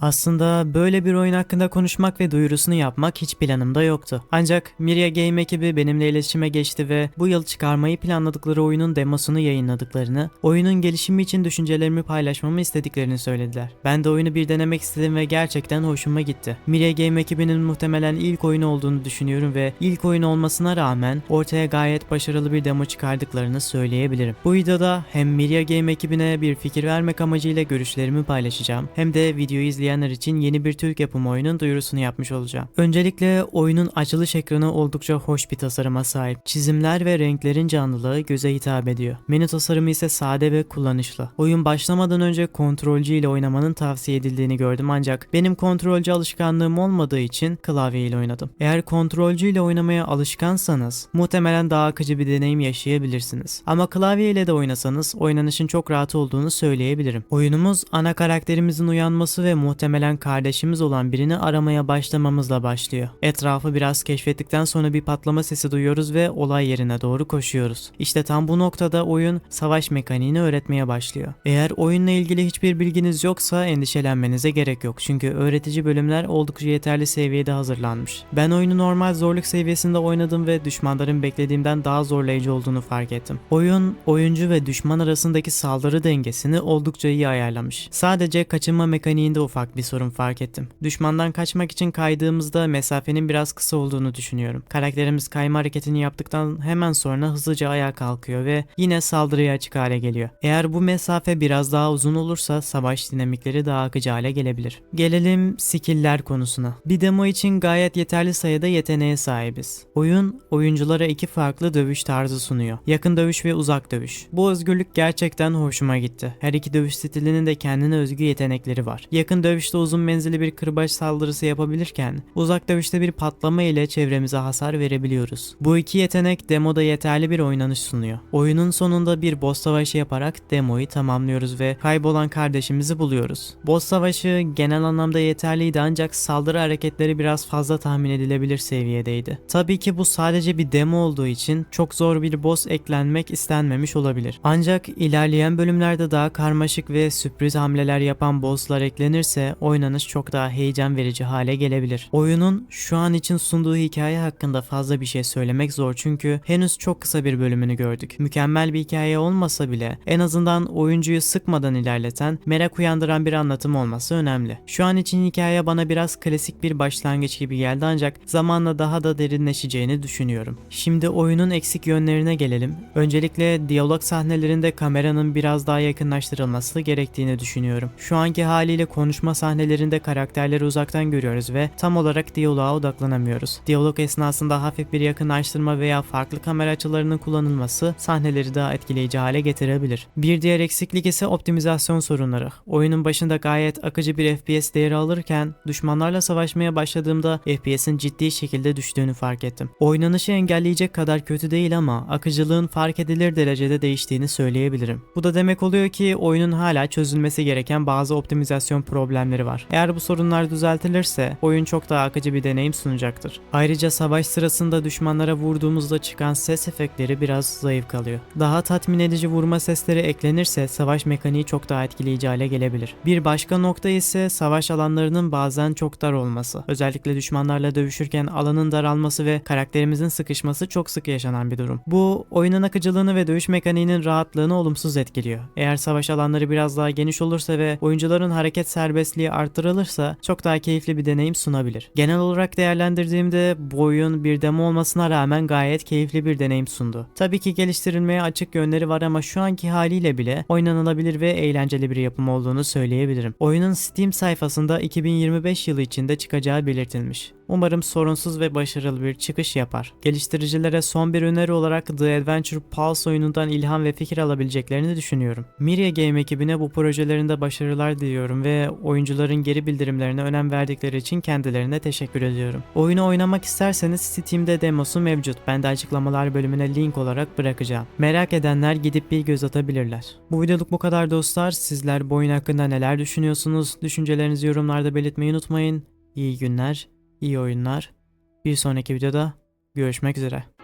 Aslında böyle bir oyun hakkında konuşmak ve duyurusunu yapmak hiç planımda yoktu. Ancak Mirya Game ekibi benimle iletişime geçti ve bu yıl çıkarmayı planladıkları oyunun demosunu yayınladıklarını, oyunun gelişimi için düşüncelerimi paylaşmamı istediklerini söylediler. Ben de oyunu bir denemek istedim ve gerçekten hoşuma gitti. Mirya Game ekibinin muhtemelen ilk oyunu olduğunu düşünüyorum ve ilk oyun olmasına rağmen ortaya gayet başarılı bir demo çıkardıklarını söyleyebilirim. Bu videoda hem Mirya Game ekibine bir fikir vermek amacıyla görüşlerimi paylaşacağım hem de videoyu izleyenler için yeni bir Türk yapımı oyunun duyurusunu yapmış olacağım. Öncelikle oyunun açılış ekranı oldukça hoş bir tasarıma sahip. Çizimler ve renklerin canlılığı göze hitap ediyor. Menü tasarımı ise sade ve kullanışlı. Oyun başlamadan önce kontrolcü ile oynamanın tavsiye edildiğini gördüm ancak benim kontrolcü alışkanlığım olmadığı için klavye ile oynadım. Eğer kontrolcü ile oynamaya alışkansanız muhtemelen daha akıcı bir deneyim yaşayabilirsiniz. Ama klavye ile de oynasanız oynanışın çok rahat olduğunu söyleyebilirim. Oyunumuz ana karakterimizin uyanması ve muhtemelen kardeşimiz olan birini aramaya başlamamızla başlıyor. Etrafı biraz keşfettikten sonra bir patlama sesi duyuyoruz ve olay yerine doğru koşuyoruz. İşte tam bu noktada oyun savaş mekaniğini öğretmeye başlıyor. Eğer oyunla ilgili hiçbir bilginiz yoksa endişelenmenize gerek yok. Çünkü öğretici bölümler oldukça yeterli seviyede hazırlanmış. Ben oyunu normal zorluk seviyesinde oynadım ve düşmanların beklediğimden daha zorlayıcı olduğunu fark ettim. Oyun, oyuncu ve düşman arasındaki saldırı dengesini oldukça iyi ayarlamış. Sadece kaçınma mekaniğinde ufak bir sorun fark ettim. Düşmandan kaçmak için kaydığımızda mesafenin biraz kısa olduğunu düşünüyorum. Karakterimiz kayma hareketini yaptıktan hemen sonra hızlıca ayağa kalkıyor ve yine saldırıya açık hale geliyor. Eğer bu mesafe biraz daha uzun olursa savaş dinamikleri daha akıcı hale gelebilir. Gelelim skill'ler konusuna. Bir demo için gayet yeterli sayıda yeteneğe sahibiz. Oyun oyunculara iki farklı dövüş tarzı sunuyor. Yakın dövüş ve uzak dövüş. Bu özgürlük gerçekten hoşuma gitti. Her iki dövüş stilinin de kendine özgü yetenekleri var. Yakın dövüşte uzun menzilli bir kırbaç saldırısı yapabilirken uzak dövüşte bir patlama ile çevremize hasar verebiliyoruz. Bu iki yetenek demoda yeterli bir oynanış sunuyor. Oyunun sonunda bir boss savaşı yaparak demoyu tamamlıyoruz ve kaybolan kardeşimizi buluyoruz. Boss savaşı genel anlamda yeterliydi ancak saldırı hareketleri biraz fazla tahmin edilebilir seviyedeydi. Tabii ki bu sadece bir demo olduğu için çok zor bir boss eklenmek istenmemiş olabilir. Ancak ilerleyen bölümlerde daha karmaşık ve sürpriz hamleler yapan bosslar eklenirse oynanış çok daha heyecan verici hale gelebilir. Oyunun şu an için sunduğu hikaye hakkında fazla bir şey söylemek zor çünkü henüz çok kısa bir bölümünü gördük. Mükemmel bir hikaye olmasa bile en azından oyuncuyu sıkmadan ilerleten, merak uyandıran bir anlatım olması önemli. Şu an için hikaye bana biraz klasik bir başlangıç gibi geldi ancak zamanla daha da derinleşeceğini düşünüyorum. Şimdi oyunun eksik yönlerine gelelim. Öncelikle diyalog sahnelerinde kameranın biraz daha yakınlaştırılması gerektiğini düşünüyorum. Şu anki haliyle konuşma sahnelerinde karakterleri uzaktan görüyoruz ve tam olarak diyaloğa odaklanamıyoruz. Diyalog esnasında hafif bir yakınlaştırma veya farklı kamera açılarının kullanılması sahneleri daha etkileyici hale getirebilir. Bir diğer eksiklik ise optimizasyon sorunları. Oyunun başında gayet akıcı bir FPS değeri alırken düşmanlarla savaşmaya başladığımda FPS'in ciddi şekilde düştüğünü fark ettim. Oynanışı engelleyecek kadar kötü değil ama akıcılığın fark edilir derecede değiştiğini söyleyebilirim. Bu da demek oluyor ki oyunun hala çözülmesi gereken bazı optimizasyon problemleri var. Eğer bu sorunlar düzeltilirse oyun çok daha akıcı bir deneyim sunacaktır. Ayrıca savaş sırasında düşmanlara vurduğumuzda çıkan ses efektleri biraz zayıf kalıyor. Daha tatmin edici vurma sesleri eklenirse savaş mekaniği çok daha etkileyici hale gelebilir. Bir başka nokta ise savaş alanlarının bazen çok dar olması. Özellikle düşmanlarla dövüşürken alanın daralması ve karakterimizin sıkışması çok sık yaşanan bir durum. Bu oyunun akıcılığını ve dövüş mekaniğinin rahatlığını olumsuz etkiliyor. Eğer savaş alanları biraz daha geniş olursa ve oyuncuların hareket serbestliği artırılırsa çok daha keyifli bir deneyim sunabilir. Genel olarak değerlendirdiğimde bu oyun bir demo olmasına rağmen gayet keyifli bir deneyim sundu. Tabii ki geliştirilmeye açık yönleri var ama şu anki haliyle bile oynanılabilir ve eğlenceli bir yapım olduğunu söyleyebilirim. Oyunun Steam sayfasında 2025 yılı içinde çıkacağı belirtilmiş. Umarım sorunsuz ve başarılı bir çıkış yapar. Geliştiricilere son bir öneri olarak The Adventure Pulse oyunundan ilham ve fikir alabileceklerini düşünüyorum. Mirya Game ekibine bu projelerinde başarılar diliyorum ve oyuncuların geri bildirimlerine önem verdikleri için kendilerine teşekkür ediyorum. Oyunu oynamak isterseniz Steam'de demosu mevcut. Ben de açıklamalar bölümüne link olarak bırakacağım. Merak edenler gidip bir göz atabilirler. Bu videoluk bu kadar dostlar. Sizler bu oyun hakkında neler düşünüyorsunuz? Düşüncelerinizi yorumlarda belirtmeyi unutmayın. İyi günler, iyi oyunlar. Bir sonraki videoda görüşmek üzere.